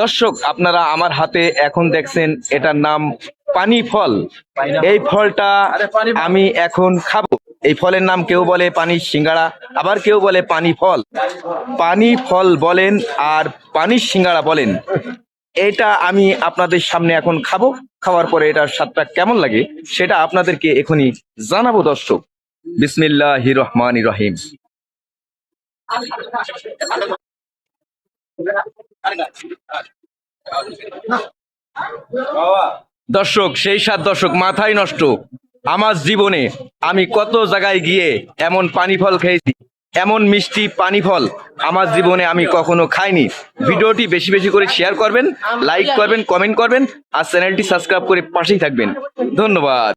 দর্শক, আপনারা আমার হাতে এখন দেখছেন এটার নাম পানি ফল। এই ফলটা আমি এখন খাব। এই ফলের নাম কেউ বলে পানি সিঙ্গাড়া, আবার কেউ বলে পানি ফল। পানি ফল বলেন আর পানির সিঙ্গাড়া বলেন। এটা আমি আপনাদের সামনে এখন খাব। খাওয়ার পরে এটার স্বাদটা কেমন লাগে সেটা আপনাদেরকে এখনই জানাব দর্শক। বিসমিল্লাহ রহমান রহিম। দর্শক, সেই সাত দর্শক মাথায় নষ্ট। আমার জীবনে আমি কত জায়গায় গিয়ে এমন পানি ফল খেয়েছি, এমন মিষ্টি পানি ফল আমার জীবনে আমি কখনো খাইনি। ভিডিওটি বেশি বেশি করে শেয়ার করবেন লাইক করবেন কমেন্ট করবেন, আর চ্যানেলটি সাবস্ক্রাইব করে পাশেই থাকবেন। ধন্যবাদ।